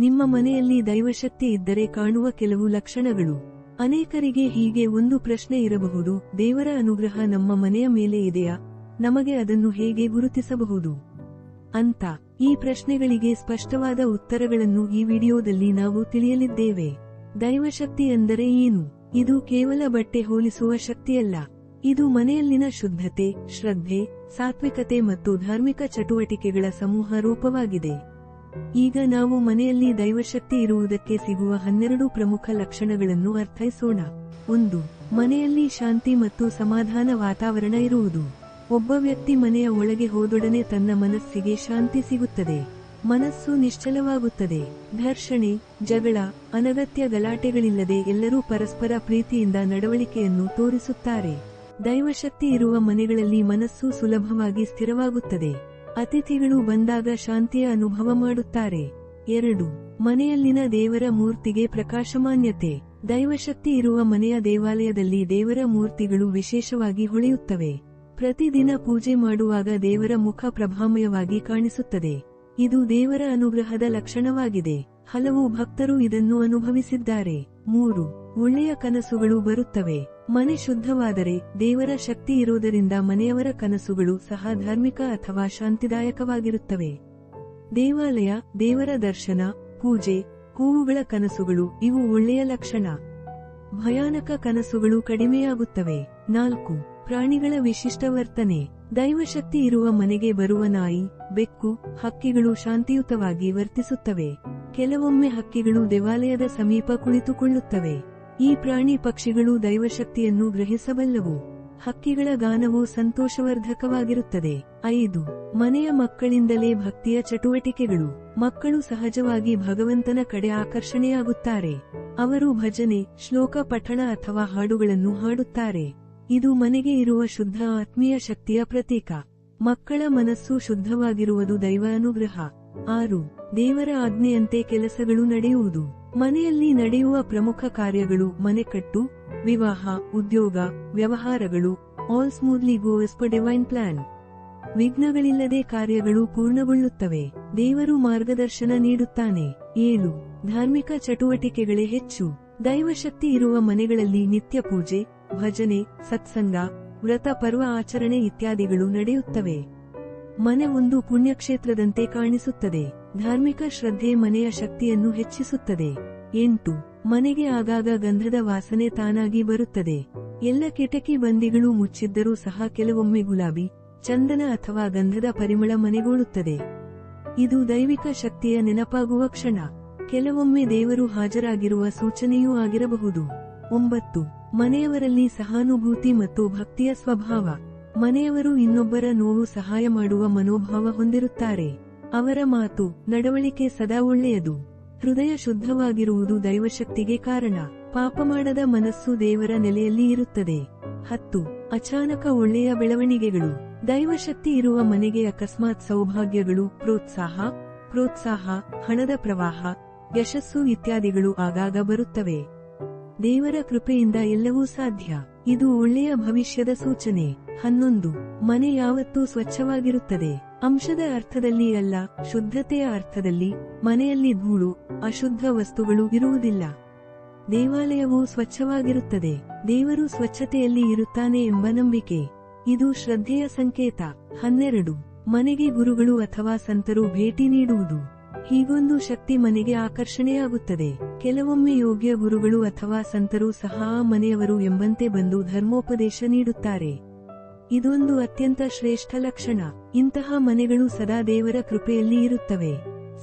ನಿಮ್ಮ ಮನೆಯಲ್ಲಿ ದೈವಶಕ್ತಿ ಇದ್ದರೆ ಕಾಣುವ ಕೆಲವು ಲಕ್ಷಣಗಳು. ಅನೇಕರಿಗೆ ಹೀಗೆ ಒಂದು ಪ್ರಶ್ನೆ ಇರಬಹುದು, ದೇವರ ಅನುಗ್ರಹ ನಮ್ಮ ಮನೆಯ ಮೇಲೆ ಇದೆಯಾ? ನಮಗೆ ಅದನ್ನು ಹೇಗೆ ಗುರುತಿಸಬಹುದು? ಅಂತ. ಈ ಪ್ರಶ್ನೆಗಳಿಗೆ ಸ್ಪಷ್ಟವಾದ ಉತ್ತರಗಳನ್ನು ಈ ವಿಡಿಯೋದಲ್ಲಿ ನಾವು ತಿಳಿಯಲಿದ್ದೇವೆ. ದೈವಶಕ್ತಿ ಎಂದರೆ ಏನು? ಇದು ಕೇವಲ ಬಟ್ಟೆ ಹೋಲಿಸುವ ಶಕ್ತಿಯಲ್ಲ. ಇದು ಮನೆಯಲ್ಲಿನ ಶುದ್ಧತೆ, ಶ್ರದ್ಧೆ, ಸಾತ್ವಿಕತೆ ಮತ್ತು ಧಾರ್ಮಿಕ ಚಟುವಟಿಕೆಗಳ ಸಮೂಹ ರೂಪವಾಗಿದೆ. ಈಗ ನಾವು ಮನೆಯಲ್ಲಿ ದೈವಶಕ್ತಿ ಇರುವುದಕ್ಕೆ ಸಿಗುವ ಹನ್ನೆರಡು ಪ್ರಮುಖ ಲಕ್ಷಣಗಳನ್ನು ಅರ್ಥೈಸೋಣ. ಒಂದು, ಮನೆಯಲ್ಲಿ ಶಾಂತಿ ಮತ್ತು ಸಮಾಧಾನ ವಾತಾವರಣ ಇರುವುದು. ಒಬ್ಬ ವ್ಯಕ್ತಿ ಮನೆಯ ಒಳಗೆ ಹೋದೊಡನೆ ತನ್ನ ಮನಸ್ಸಿಗೆ ಶಾಂತಿ ಸಿಗುತ್ತದೆ. ಮನಸ್ಸು ನಿಶ್ಚಲವಾಗುತ್ತದೆ. ಘರ್ಷಣೆ, ಜಗಳ, ಅನಗತ್ಯ ಗಲಾಟೆಗಳಿಲ್ಲದೆ ಎಲ್ಲರೂ ಪರಸ್ಪರ ಪ್ರೀತಿಯಿಂದ ನಡವಳಿಕೆಯನ್ನು ತೋರಿಸುತ್ತಾರೆ. ದೈವಶಕ್ತಿ ಇರುವ ಮನೆಗಳಲ್ಲಿ ಮನಸ್ಸು ಸುಲಭವಾಗಿ ಸ್ಥಿರವಾಗುತ್ತದೆ. ಅತಿಥಿಗಳು ಬಂದಾಗ ಶಾಂತಿಯ ಅನುಭವ ಮಾಡುತ್ತಾರೆ. ಎರಡು, ಮನೆಯಲ್ಲಿನ ದೇವರ ಮೂರ್ತಿಗೆ ಪ್ರಕಾಶಮಾನ್ಯತೆ. ದೈವಶಕ್ತಿ ಇರುವ ಮನೆಯ ದೇವಾಲಯದಲ್ಲಿ ದೇವರ ಮೂರ್ತಿಗಳು ವಿಶೇಷವಾಗಿ ಹೊಳೆಯುತ್ತವೆ. ಪ್ರತಿದಿನ ಪೂಜೆ ಮಾಡುವಾಗ ದೇವರ ಮುಖ ಪ್ರಭಾಮಯವಾಗಿ ಕಾಣಿಸುತ್ತದೆ. ಇದು ದೇವರ ಅನುಗ್ರಹದ ಲಕ್ಷಣವಾಗಿದೆ. ಹಲವು ಭಕ್ತರು ಇದನ್ನು ಅನುಭವಿಸಿದ್ದಾರೆ. ಮೂರು, ಒಳ್ಳೆಯ ಕನಸುಗಳು ಬರುತ್ತವೆ. ಮನೆ ಶುದ್ಧವಾದರೆ, ದೇವರ ಶಕ್ತಿ ಇರುವುದರಿಂದ ಮನೆಯವರ ಕನಸುಗಳು ಸಹ ಧಾರ್ಮಿಕ ಅಥವಾ ಶಾಂತಿದಾಯಕವಾಗಿರುತ್ತವೆ. ದೇವಾಲಯ, ದೇವರ ದರ್ಶನ, ಪೂಜೆ, ಹೂವುಗಳ ಕನಸುಗಳು, ಇವು ಒಳ್ಳೆಯ ಲಕ್ಷಣ. ಭಯಾನಕ ಕನಸುಗಳು ಕಡಿಮೆಯಾಗುತ್ತವೆ. ನಾಲ್ಕು, ಪ್ರಾಣಿಗಳ ವಿಶಿಷ್ಟ ವರ್ತನೆ. ದೈವಶಕ್ತಿ ಇರುವ ಮನೆಗೆ ಬರುವ ನಾಯಿ, ಬೆಕ್ಕು, ಹಕ್ಕಿಗಳು ಶಾಂತಿಯುತವಾಗಿ ವರ್ತಿಸುತ್ತವೆ. ಕೆಲವೊಮ್ಮೆ ಹಕ್ಕಿಗಳು ದೇವಾಲಯದ ಸಮೀಪ ಕುಳಿತುಕೊಳ್ಳುತ್ತವೆ. ಈ ಪ್ರಾಣಿ ಪಕ್ಷಿಗಳು ದೈವಶಕ್ತಿಯನ್ನು ಗ್ರಹಿಸಬಲ್ಲವು. ಹಕ್ಕಿಗಳ ಗಾನವು ಸಂತೋಷವರ್ಧಕವಾಗಿರುತ್ತದೆ. ಐದು. ಮನೆಯ ಮಕ್ಕಳಿಂದಲೇ ಭಕ್ತಿಯ ಚಟುವಟಿಕೆಗಳು. ಮಕ್ಕಳು ಸಹಜವಾಗಿ ಭಗವಂತನ ಕಡೆ ಆಕರ್ಷಣೆಯಾಗುತ್ತಾರೆ. ಅವರು ಭಜನೆ, ಶ್ಲೋಕ ಪಠಣ ಅಥವಾ ಹಾಡುಗಳನ್ನು ಹಾಡುತ್ತಾರೆ. ಇದು ಮನೆಗೆ ಇರುವ ಶುದ್ಧ ಆತ್ಮೀಯ ಶಕ್ತಿಯ ಪ್ರತೀಕ. ಮಕ್ಕಳ ಮನಸ್ಸು ಶುದ್ಧವಾಗಿರುವುದು ದೈವ ಅನುಗ್ರಹ ಆರು, ದೇವರ ಆಜ್ಞೆಯಂತೆ ಕೆಲಸಗಳು ನಡೆಯುವುದು. ಮನೆಯಲ್ಲಿ ನಡೆಯುವ ಪ್ರಮುಖ ಕಾರ್ಯಗಳು ಮನೆಕಟ್ಟು ವಿವಾಹ, ಉದ್ಯೋಗ, ವ್ಯವಹಾರಗಳು all smoothly goes by divine plan ವಿಘ್ನಗಳಿಲ್ಲದೆ ಕಾರ್ಯಗಳು ಪೂರ್ಣಗೊಳ್ಳುತ್ತವೆ. ದೇವರು ಮಾರ್ಗದರ್ಶನ ನೀಡುತ್ತಾನೆ. ಏಳು, ಧಾರ್ಮಿಕ ಚಟುವಟಿಕೆಗಳೇ ಹೆಚ್ಚು. ದೈವಶಕ್ತಿ ಇರುವ ಮನೆಗಳಲ್ಲಿ ನಿತ್ಯ ಪೂಜೆ, ಭಜನೆ, ಸತ್ಸಂಗ, ವ್ರತ, ಪರ್ವ ಆಚರಣೆ ಇತ್ಯಾದಿಗಳು ನಡೆಯುತ್ತವೆ. ಮನೆ ಒಂದು ಪುಣ್ಯಕ್ಷೇತ್ರದಂತೆ ಕಾಣಿಸುತ್ತದೆ. ಧಾರ್ಮಿಕ ಶ್ರದ್ಧೆ ಮನೆಯ ಶಕ್ತಿಯನ್ನು ಹೆಚ್ಚಿಸುತ್ತದೆ. ಎಂಟು, ಮನೆಗೆ ಆಗಾಗ ಗಂಧದ ವಾಸನೆ ತಾನಾಗಿ ಬರುತ್ತದೆ. ಎಲ್ಲ ಕಿಟಕಿ ಬಂದಿಗಳು ಮುಚ್ಚಿದ್ದರೂ ಸಹ ಕೆಲವೊಮ್ಮೆ ಗುಲಾಬಿ, ಚಂದನ ಅಥವಾ ಗಂಧದ ಪರಿಮಳ ಮನೆಗೊಳ್ಳುತ್ತದೆ. ಇದು ದೈವಿಕ ಶಕ್ತಿಯ ನೆನಪಾಗುವ ಕ್ಷಣ. ಕೆಲವೊಮ್ಮೆ ದೇವರು ಹಾಜರಾಗಿರುವ ಸೂಚನೆಯೂ ಆಗಿರಬಹುದು. ಒಂಬತ್ತು, ಮನೆಯವರಲ್ಲಿ ಸಹಾನುಭೂತಿ ಮತ್ತು ಭಕ್ತಿಯ ಸ್ವಭಾವ. ಮನೆಯವರು ಇನ್ನೊಬ್ಬರ ನೋವು ಸಹಾಯ ಮಾಡುವ ಮನೋಭಾವ ಹೊಂದಿರುತ್ತಾರೆ. ಅವರ ಮಾತು, ನಡವಳಿಕೆ ಸದಾ ಒಳ್ಳೆಯದು. ಹೃದಯ ಶುದ್ಧವಾಗಿರುವುದು ದೈವಶಕ್ತಿಗೆ ಕಾರಣ. ಪಾಪ ಮಾಡದ ಮನಸ್ಸು ದೇವರ ನೆಲೆಯಲ್ಲಿ ಇರುತ್ತದೆ. ಹತ್ತು, ಅಚಾನಕ ಒಳ್ಳೆಯ ಬೆಳವಣಿಗೆಗಳು. ದೈವಶಕ್ತಿ ಇರುವ ಮನೆಗೆ ಅಕಸ್ಮಾತ್ ಸೌಭಾಗ್ಯಗಳು, ಪ್ರೋತ್ಸಾಹ ಪ್ರೋತ್ಸಾಹ, ಹಣದ ಪ್ರವಾಹ, ಯಶಸ್ಸು ಇತ್ಯಾದಿಗಳು ಆಗಾಗ ಬರುತ್ತವೆ. ದೇವರ ಕೃಪೆಯಿಂದ ಎಲ್ಲವೂ ಸಾಧ್ಯ. ಇದು ಒಳ್ಳೆಯ ಭವಿಷ್ಯದ ಸೂಚನೆ. ಹನ್ನೊಂದು. ಮನೆ ಯಾವತ್ತೂ ಸ್ವಚ್ಛವಾಗಿರುತ್ತದೆ. ಅಂಶದ ಅರ್ಥದಲ್ಲಿ ಅಲ್ಲ, ಶುದ್ಧತೆಯ ಅರ್ಥದಲ್ಲಿ ಮನೆಯಲ್ಲಿ ಧೂಳು, ಅಶುದ್ಧ ವಸ್ತುಗಳು ಇರುವುದಿಲ್ಲ. ದೇವಾಲಯವು ಸ್ವಚ್ಛವಾಗಿರುತ್ತದೆ. ದೇವರು ಸ್ವಚ್ಛತೆಯಲ್ಲಿ ಇರುತ್ತಾನೆ ಎಂಬ ನಂಬಿಕೆ. ಇದು ಶ್ರದ್ಧೆಯ ಸಂಕೇತ. ಹನ್ನೆರಡು. ಮನೆಗೆ ಗುರುಗಳು ಅಥವಾ ಸಂತರು ಭೇಟಿ ನೀಡುವುದು. ಹೀಗೊಂದು ಶಕ್ತಿ ಮನೆಗೆ ಆಕರ್ಷಣೆಯಾಗುತ್ತದೆ. ಕೆಲವೊಮ್ಮೆ ಯೋಗ್ಯ ಗುರುಗಳು ಅಥವಾ ಸಂತರು ಸಹ ಆ ಮನೆಯವರು ಎಂಬಂತೆ ಬಂದು ಧರ್ಮೋಪದೇಶ ನೀಡುತ್ತಾರೆ. ಇದೊಂದು ಅತ್ಯಂತ ಶ್ರೇಷ್ಠ ಲಕ್ಷಣ. ಇಂತಹ ಮನೆಗಳು ಸದಾ ದೇವರ ಕೃಪೆಯಲ್ಲಿ ಇರುತ್ತವೆ.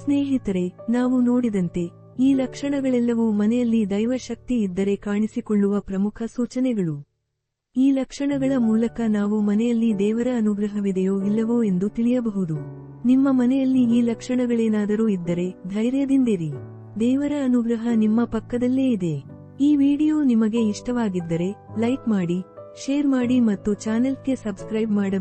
ಸ್ನೇಹಿತರೆ, ನಾವು ನೋಡಿದಂತೆ ಈ ಲಕ್ಷಣಗಳೆಲ್ಲವೂ ಮನೆಯಲ್ಲಿ ದೈವಶಕ್ತಿ ಇದ್ದರೆ ಕಾಣಿಸಿಕೊಳ್ಳುವ ಪ್ರಮುಖ ಸೂಚನೆಗಳು. ಈ ಲಕ್ಷಣಗಳ ಮೂಲಕ ನಾವು ಮನೆಯಲ್ಲಿ ದೇವರ ಅನುಗ್ರಹವಿದೆಯೋ ಇಲ್ಲವೋ ಎಂದು ತಿಳಿಯಬಹುದು. ನಿಮ್ಮ ಮನೆಯಲ್ಲಿ ಈ ಲಕ್ಷಣಗಳೇನಾದರೂ ಇದ್ದರೆ ಧೈರ್ಯದಿಂದಿರಿ. ದೇವರ ಅನುಗ್ರಹ ನಿಮ್ಮ ಪಕ್ಕದಲ್ಲೇ ಇದೆ. ಈ ವಿಡಿಯೋ ನಿಮಗೆ ಇಷ್ಟವಾಗಿದ್ದರೆ ಲೈಕ್ ಮಾಡಿ, ಶೇರ್ ಮಾಡಿ ಮತ್ತು ಚಾನೆಲ್ಗೆ ಸಬ್ಸ್ಕ್ರೈಬ್ ಮಾಡಬೇಕು